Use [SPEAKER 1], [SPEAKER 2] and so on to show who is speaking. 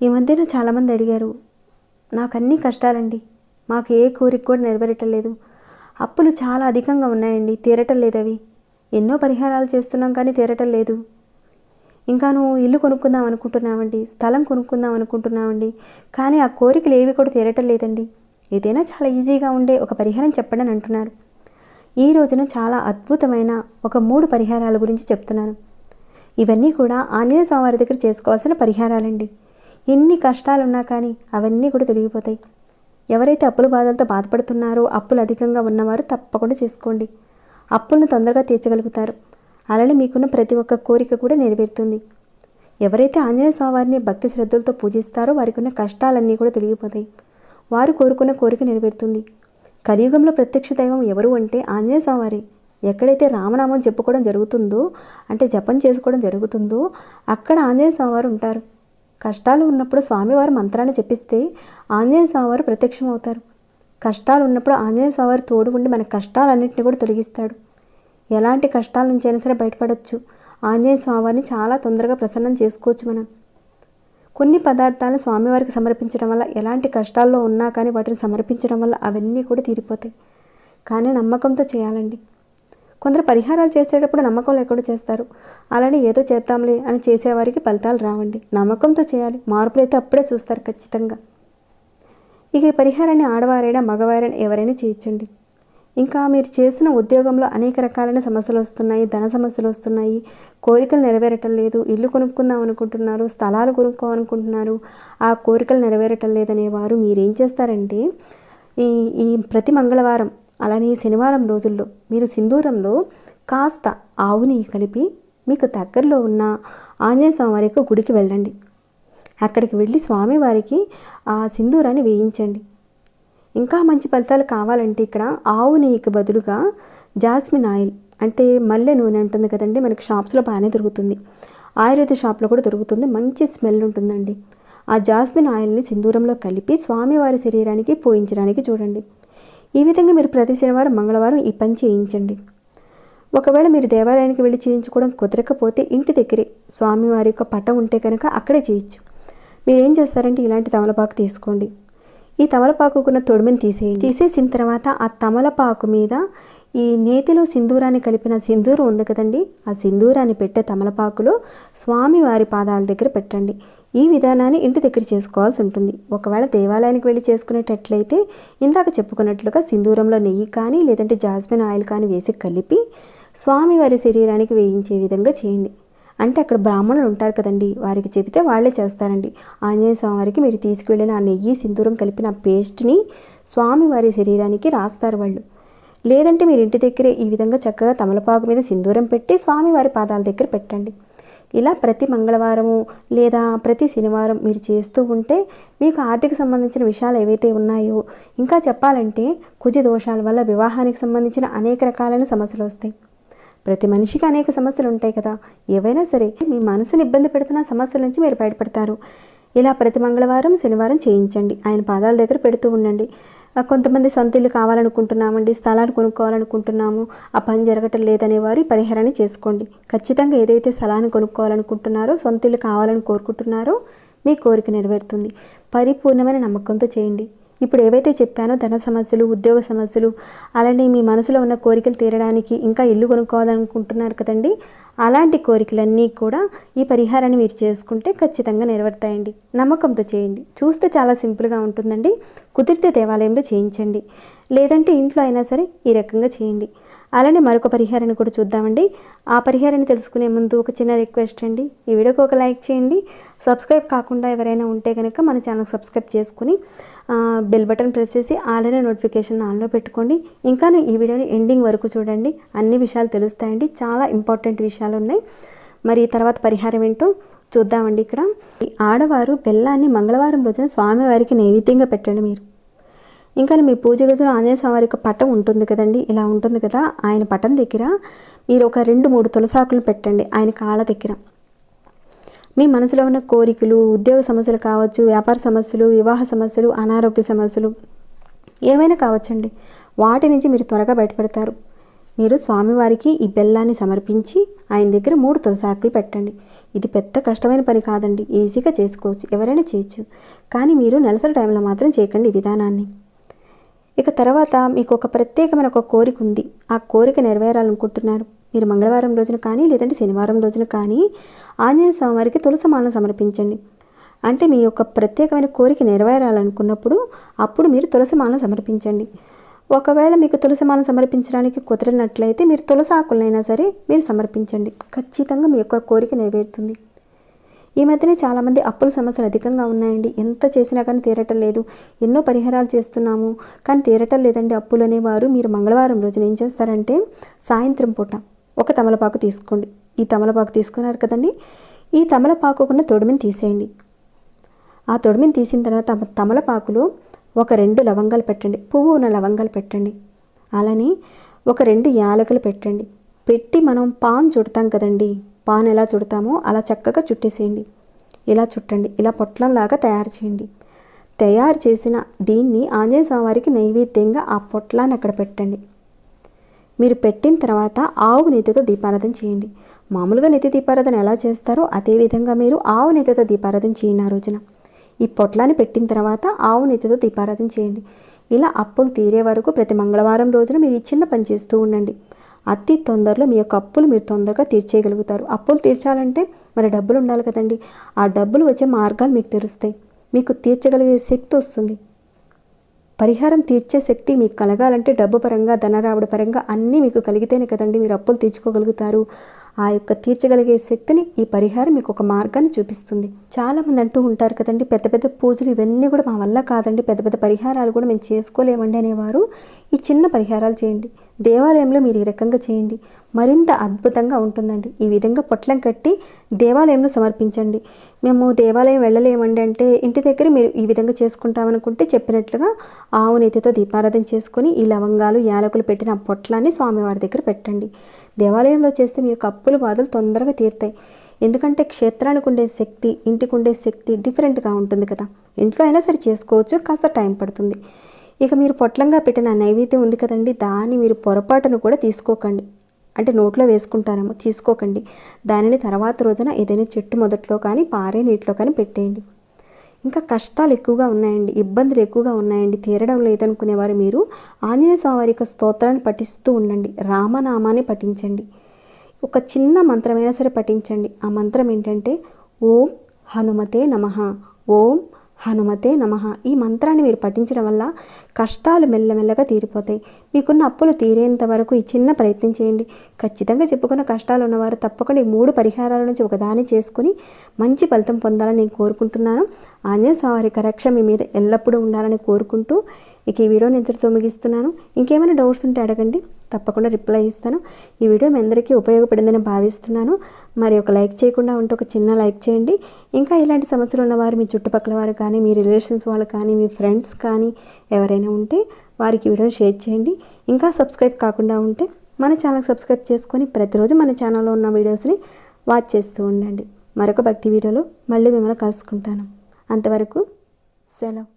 [SPEAKER 1] ఈ మధ్యన చాలామంది అడిగారు నాకు అన్నీ కష్టాలండి. మాకు ఏ కోరిక కూడా నెరవేరటం లేదు అప్పులు చాలా అధికంగా ఉన్నాయండి. తీరటం లేదు అవి. ఎన్నో పరిహారాలు చేస్తున్నాం కానీ తీరటం లేదు. ఇంకా నువ్వు ఇల్లు కొనుక్కుందాం అనుకుంటున్నావండి స్థలం కొనుక్కుందాం అనుకుంటున్నామండి కానీ ఆ కోరికలు ఏవి కూడా తీరటం లేదండి. ఏదైనా చాలా ఈజీగా ఉండే ఒక పరిహారం చెప్పండి అని అంటున్నారు. ఈ రోజున చాలా అద్భుతమైన ఒక మూడు పరిహారాల గురించి చెప్తున్నాను. ఇవన్నీ కూడా ఆంజనేయ స్వామివారి దగ్గర చేసుకోవాల్సిన పరిహారాలండి. ఎన్ని కష్టాలున్నా కానీ అవన్నీ కూడా తొలగిపోతాయి. ఎవరైతే అప్పుల బాధలతో బాధపడుతున్నారో అప్పులు అధికంగా ఉన్నవారు తప్పకుండా చేసుకోండి. అప్పులను తొందరగా తీర్చగలుగుతారు. అలానే మీకున్న ప్రతి ఒక్క కోరిక కూడా నెరవేరుతుంది. ఎవరైతే ఆంజనేయ స్వామివారిని భక్తి శ్రద్ధలతో పూజిస్తారో వారికి ఉన్న కష్టాలన్నీ కూడా తొలగిపోతాయి. వారు కోరుకున్న కోరిక నెరవేరుతుంది. కలియుగంలో ప్రత్యక్ష దైవం ఎవరు అంటే ఆంజనేయ స్వామివారి. ఎక్కడైతే రామనామం చెప్పుకోవడం జరుగుతుందో అంటే జపం చేసుకోవడం జరుగుతుందో అక్కడ ఆంజనేయ స్వామివారు ఉంటారు. కష్టాలు ఉన్నప్పుడు స్వామివారు మంత్రాన్ని చెప్పిస్తే ఆంజనేయ స్వామివారు ప్రత్యక్షం అవుతారు కష్టాలు ఉన్నప్పుడు ఆంజనేయ స్వామివారు తోడు ఉండి మన కష్టాలన్నింటినీ కూడా తొలగిస్తాడు. ఎలాంటి కష్టాల నుంచి అయినా సరే బయటపడవచ్చు ఆంజనేయ స్వామివారిని చాలా తొందరగా ప్రసన్నం చేసుకోవచ్చు మనం. కొన్ని పదార్థాలను స్వామివారికి సమర్పించడం వల్ల ఎలాంటి కష్టాల్లో ఉన్నా కానీ వాటిని సమర్పించడం వల్ల అవన్నీ కూడా తీరిపోతాయి. కానీ నమ్మకంతో చేయాలండి. కొందరు పరిహారాలు చేసేటప్పుడు నమ్మకం లేకుండా చేస్తారు. అలానే ఏదో చేద్దాంలే అని చేసేవారికి ఫలితాలు రావండి. నమ్మకంతో చేయాలి. మార్పులు అయితే అప్పుడే చూస్తారు ఖచ్చితంగా. ఇక ఈ పరిహారాన్ని ఆడవారైనా మగవారైనా ఎవరైనా చేయించండి ఇంకా మీరు చేసిన ఉద్యోగంలో అనేక రకాలైన సమస్యలు వస్తున్నాయి ధన సమస్యలు వస్తున్నాయి. కోరికలు నెరవేరటం లేదు. ఇల్లు కొనుక్కుందాం అనుకుంటున్నారు స్థలాలు కొనుక్కోవాలనుకుంటున్నారు. ఆ కోరికలు నెరవేరటం లేదనేవారు మీరేం చేస్తారంటే ఈ ఈ ప్రతి మంగళవారం అలానే శనివారం రోజుల్లో మీరు సింధూరంలో కాస్త ఆవు నెయ్యి కలిపి మీకు దగ్గరలో ఉన్న ఆంజనేయ స్వామివారి యొక్క గుడికి వెళ్ళండి. అక్కడికి వెళ్ళి స్వామివారికి ఆ సింధూరాన్ని వేయించండి. ఇంకా మంచి ఫలితాలు కావాలంటే ఇక్కడ ఆవు నెయ్యికి బదులుగా జాస్మిన్ ఆయిల్ అంటే మల్లె నూనె ఉంటుంది కదండి మనకి షాప్స్లో బాగానే దొరుకుతుంది. ఆయుర్వేద షాప్లో కూడా దొరుకుతుంది. మంచి స్మెల్ ఉంటుందండి. ఆ జాస్మిన్ ఆయిల్ని సింధూరంలో కలిపి స్వామివారి శరీరానికి పోయించడానికి చూడండి. ఈ విధంగా మీరు ప్రతి శనివారం మంగళవారం ఈ పని చేయించండి. ఒకవేళ మీరు దేవాలయానికి వెళ్ళి చేయించుకోవడం కుదరకపోతే ఇంటి దగ్గరే స్వామివారి యొక్క పటం ఉంటే కనుక అక్కడే చేయొచ్చు మీరు ఏం చేస్తారంటే ఇలాంటి తమలపాకు తీసుకోండి. ఈ తమలపాకుకున్న తొడిమిని తీసేయండి. తీసేసిన తర్వాత ఆ తమలపాకు మీద ఈ నేతిలో సింధూరాన్ని కలిపిన సింధూరం ఉంది కదండి ఆ సింధూరాన్ని పెట్టే తమలపాకులో స్వామివారి పాదాల దగ్గర పెట్టండి. ఈ విధానాన్ని ఇంటి దగ్గర చేసుకోవాల్సి ఉంటుంది. ఒకవేళ దేవాలయానికి వెళ్ళి చేసుకునేటట్లయితే ఇందాక చెప్పుకున్నట్లుగా సింధూరంలో నెయ్యి కానీ లేదంటే జాస్మిన్ ఆయిల్ కానీ వేసి కలిపి స్వామివారి శరీరానికి వేయించే విధంగా చేయండి. అంటే అక్కడ బ్రాహ్మణులు ఉంటారు కదండి. వారికి చెబితే వాళ్ళే చేస్తారండి. ఆంజనేయ స్వామివారికి మీరు తీసుకువెళ్ళిన ఆ నెయ్యి సింధూరం కలిపిన పేస్ట్ని స్వామివారి శరీరానికి రాస్తారు వాళ్ళు. లేదంటే మీరు ఇంటి దగ్గరే ఈ విధంగా చక్కగా తమలపాకు మీద సింధూరం పెట్టి స్వామివారి పాదాల దగ్గర పెట్టండి. ఇలా ప్రతి మంగళవారము లేదా ప్రతి శనివారం మీరు చేస్తూ ఉంటే మీకు ఆర్థిక సంబంధించిన విషయాలు ఏవైతే ఉన్నాయో ఇంకా చెప్పాలంటే కుజ దోషాల వల్ల వివాహానికి సంబంధించిన అనేక రకాలైన సమస్యలు వస్తాయి. ప్రతి మనిషికి అనేక సమస్యలు ఉంటాయి కదా. ఏవైనా సరే మీ మనసుని ఇబ్బంది పెడుతున్న సమస్యల నుంచి మీరు బయటపడతారు. ఇలా ప్రతి మంగళవారం శనివారం చేయించండి. ఆయన పాదాల దగ్గర పెడుతూ ఉండండి. కొంతమంది సొంత ఇల్లు కావాలనుకుంటున్నామండి స్థలాన్ని కొనుక్కోవాలనుకుంటున్నాము ఆ పని జరగటం లేదనే వారు పరిహారాన్ని చేసుకోండి. ఖచ్చితంగా ఏదైతే స్థలాన్ని కొనుక్కోవాలనుకుంటున్నారో సొంత ఇల్లు కావాలని కోరుకుంటున్నారో మీ కోరిక నెరవేరుతుంది. పరిపూర్ణమైన నమ్మకంతో చేయండి. ఇప్పుడు ఏవైతే చెప్పానో ధన సమస్యలు ఉద్యోగ సమస్యలు అలానే మీ మనసులో ఉన్న కోరికలు తీరడానికి ఇంకా ఇల్లు కొనుక్కోవాలనుకుంటున్నారు కదండి? అలాంటి కోరికలన్నీ కూడా ఈ పరిహారాన్ని మీరు చేసుకుంటే ఖచ్చితంగా నెరవేరుతాయండి. నమ్మకంతో చేయండి. చూస్తే చాలా సింపుల్గా ఉంటుందండి. కుదిరితే దేవాలయంలో చేయించండి. లేదంటే ఇంట్లో అయినా సరే ఈ రకంగా చేయండి. అలానే మరొక పరిహారాన్ని కూడా చూద్దామండి. ఆ పరిహారాన్ని తెలుసుకునే ముందు ఒక చిన్న రిక్వెస్ట్ అండి. ఈ వీడియోకి ఒక లైక్ చేయండి. సబ్స్క్రైబ్ కాకుండా ఎవరైనా ఉంటే కనుక మన ఛానల్ సబ్స్క్రైబ్ చేసుకుని బెల్ బటన్ ప్రెస్ చేసి ఆల్రెడీ నోటిఫికేషన్ ఆన్లో పెట్టుకోండి. ఇంకా ఈ వీడియోని ఎండింగ్ వరకు చూడండి. అన్ని విషయాలు తెలుస్తాయండి. చాలా ఇంపార్టెంట్ విషయాలు ఉన్నాయి. మరి తర్వాత పరిహారం ఏంటో చూద్దామండి ఇక్కడ. ఈ ఆడవారు బెల్లాన్ని మంగళవారం రోజున స్వామివారికి నైవేద్యంగా పెట్టండి మీరు. ఇంకా మీ పూజ గదిలో ఆంజనేయ స్వామి యొక్క పటం ఉంటుంది కదండి? ఇలా ఉంటుంది కదా? ఆయన పటం దగ్గర మీరు ఒక రెండు మూడు తులసాకులు పెట్టండి ఆయన కాళ్ళ దగ్గర. మీ మనసులో ఉన్న కోరికలు ఉద్యోగ సమస్యలు కావచ్చు వ్యాపార సమస్యలు వివాహ సమస్యలు అనారోగ్య సమస్యలు ఏవైనా కావచ్చండి. వాటి నుంచి మీరు త్వరగా బయటపడతారు. మీరు స్వామివారికి ఈ బెల్లాన్ని సమర్పించి ఆయన దగ్గర మూడు తులసాకులు పెట్టండి. ఇది పెద్ద కష్టమైన పని కాదండి. ఈజీగా చేసుకోవచ్చు. ఎవరైనా చేయొచ్చు. కానీ మీరు నెలసరి టైంలో మాత్రం చేయకండి ఈ విధానాన్ని. ఇక తర్వాత మీకు ఒక ప్రత్యేకమైన ఒక కోరిక ఉంది. ఆ కోరిక నెరవేరాలనుకుంటున్నారు. మీరు మంగళవారం రోజున కానీ లేదంటే శనివారం రోజున కానీ ఆంజనేయ స్వామివారికి తులసమాలను సమర్పించండి. అంటే మీ యొక్క ప్రత్యేకమైన కోరిక నెరవేరాలనుకున్నప్పుడు అప్పుడు మీరు తులసిమాలను సమర్పించండి. ఒకవేళ మీకు తులసిమాల సమర్పించడానికి కుదరనట్లయితే మీరు తులసి ఆకులైనా సరే మీరు సమర్పించండి. ఖచ్చితంగా మీ యొక్క కోరిక నెరవేరుతుంది. ఈ మధ్యనే చాలామంది అప్పుల సమస్యలు అధికంగా ఉన్నాయండి. ఎంత చేసినా కానీ తీరటం లేదు. ఎన్నో పరిహారాలు చేస్తున్నాము. కానీ తీరటం లేదండి అప్పులు అనేవారు. మీరు మంగళవారం రోజున ఏం చేస్తారంటే సాయంత్రం పూట ఒక తమలపాకు తీసుకోండి. ఈ తమలపాకు తీసుకున్నారు కదండి. ఈ తమలపాకుకున్న తొడిమిని తీసేయండి. ఆ తొడిమిని తీసిన తర్వాత తమలపాకులో ఒక రెండు లవంగాలు పెట్టండి. పువ్వు ఉన్న లవంగాలు పెట్టండి. అలానే ఒక రెండు యాలకులు పెట్టండి. పెట్టి మనం పాన్ చుడతాం కదండి. పాన్ ఎలా చుడతామో అలా చక్కగా చుట్టేసేయండి. ఇలా చుట్టండి. ఇలా పొట్లంలాగా తయారు చేయండి. తయారు చేసిన దీన్ని ఆంజనేయ స్వామివారికి నైవేద్యంగా ఆ పొట్లాన్ని అక్కడ పెట్టండి. మీరు పెట్టిన తర్వాత ఆవు నెత్తితో దీపారాధన చేయండి. మామూలుగా నెత్తి దీపారాధన ఎలా చేస్తారో అదే విధంగా మీరు ఆవు నెత్తితో దీపారాధన చేయండి ఆ రోజున. ఈ పొట్లాన్ని పెట్టిన తర్వాత ఆవు నెత్తితో దీపారాధన చేయండి. ఇలా అప్పులు తీరే వరకు ప్రతి మంగళవారం రోజున మీరు ఈ చిన్న పని చేస్తూ ఉండండి. అతి తొందరలో మీ యొక్క అప్పులు మీరు తొందరగా తీర్చేయగలుగుతారు. అప్పులు తీర్చాలంటే మరి డబ్బులు ఉండాలి కదండి. ఆ డబ్బులు వచ్చే మార్గాలు మీకు తెలుస్తాయి. మీకు తీర్చగలిగే శక్తి వస్తుంది. పరిహారం తీర్చే శక్తి మీకు కలగాలంటే డబ్బు పరంగా ధనరావుడు పరంగా అన్నీ మీకు కలిగితేనే కదండి మీరు అప్పులు తీర్చుకోగలుగుతారు. ఆ యొక్క తీర్చగలిగే శక్తిని ఈ పరిహారం మీకు ఒక మార్గాన్ని చూపిస్తుంది. చాలామంది అంటూ ఉంటారు కదండి పెద్ద పెద్ద పూజలు ఇవన్నీ కూడా మా వల్ల కాదండి పెద్ద పెద్ద పరిహారాలు కూడా మేము చేసుకోలేమండి అనేవారు. ఈ చిన్న పరిహారాలు చేయండి. దేవాలయంలో మీరు ఈ రకంగా చేయండి. మరింత అద్భుతంగా ఉంటుందండి. ఈ విధంగా పొట్లం కట్టి దేవాలయంలో సమర్పించండి. మేము దేవాలయం వెళ్ళలేమండి అంటే ఇంటి దగ్గర మీరు ఈ విధంగా చేసుకుంటామనుకుంటే చెప్పినట్లుగా ఆవు నెత్తితో దీపారాధన చేసుకుని ఈ లవంగాలు యాలకులు పెట్టిన ఆ పొట్లాన్ని స్వామివారి దగ్గర పెట్టండి. దేవాలయంలో చేస్తే మీ యొక్క అప్పుల బాధలు తొందరగా తీరుతాయి. ఎందుకంటే క్షేత్రానికి ఉండే శక్తి ఇంటికి ఉండే శక్తి డిఫరెంట్గా ఉంటుంది కదా. ఇంట్లో అయినా సరే చేసుకోవచ్చు కాస్త టైం పడుతుంది. ఇక మీరు పొట్లంగా పెట్టిన నైవేద్యం ఉంది కదండి దాన్ని మీరు పొరపాటును కూడా తీసుకోకండి. అంటే నోట్లో వేసుకుంటారేమో తీసుకోకండి. దానిని తర్వాత రోజున ఏదైనా చెట్టు మొదట్లో కానీ పారే నీటిలో కానీ పెట్టేయండి. ఇంకా కష్టాలు ఎక్కువగా ఉన్నాయండి ఇబ్బందులు ఎక్కువగా ఉన్నాయండి. తీరడం లేదనుకునేవారు మీరు ఆంజనేయ స్వామివారి యొక్క స్తోత్రాన్ని పఠిస్తూ ఉండండి. రామనామాన్ని పఠించండి. ఒక చిన్న మంత్రమైనా సరే పఠించండి. ఆ మంత్రం ఏంటంటే ఓం హనుమతే నమ ఓం హనుమతే నమ. ఈ మంత్రాన్ని మీరు పఠించడం వల్ల కష్టాలు మెల్లమెల్లగా తీరిపోతాయి. మీకున్న అప్పులు తీరేంత వరకు ఈ చిన్న ప్రయత్నం చేయండి. ఖచ్చితంగా చెప్పుకున్న కష్టాలు ఉన్నవారు తప్పకుండా ఈ మూడు పరిహారాల నుంచి ఒకదాన్ని చేసుకుని మంచి ఫలితం పొందాలని నేను కోరుకుంటున్నాను. ఆంజనేయ స్వామి రక్ష మీ మీద ఎల్లప్పుడూ ఉండాలని కోరుకుంటూ ఇక ఈ వీడియోని ఇంతటితో ముగిస్తున్నాను. ఇంకేమైనా డౌట్స్ ఉంటే అడగండి. తప్పకుండా రిప్లై ఇస్తాను. ఈ వీడియో మీ అందరికీ ఉపయోగపడిందని భావిస్తున్నాను. మరి ఒక లైక్ చేయకుండా ఉంటే ఒక చిన్న లైక్ చేయండి. ఇంకా ఇలాంటి సమస్యలు ఉన్నవారు మీ చుట్టుపక్కల వారు కానీ మీ రిలేషన్స్ వాళ్ళు కానీ మీ ఫ్రెండ్స్ కానీ ఎవరైనా ఉంటే వారికి ఈ వీడియోని షేర్ చేయండి. ఇంకా సబ్స్క్రైబ్ కాకుండా ఉంటే మన ఛానల్ సబ్స్క్రైబ్ చేసుకొని ప్రతిరోజు మన ఛానల్లో ఉన్న వీడియోస్ని వాచ్ చేస్తూ ఉండండి. మరొక భక్తి వీడియోలో మళ్ళీ మిమ్మల్ని కలుసుకుంటాను. అంతవరకు సెలవు.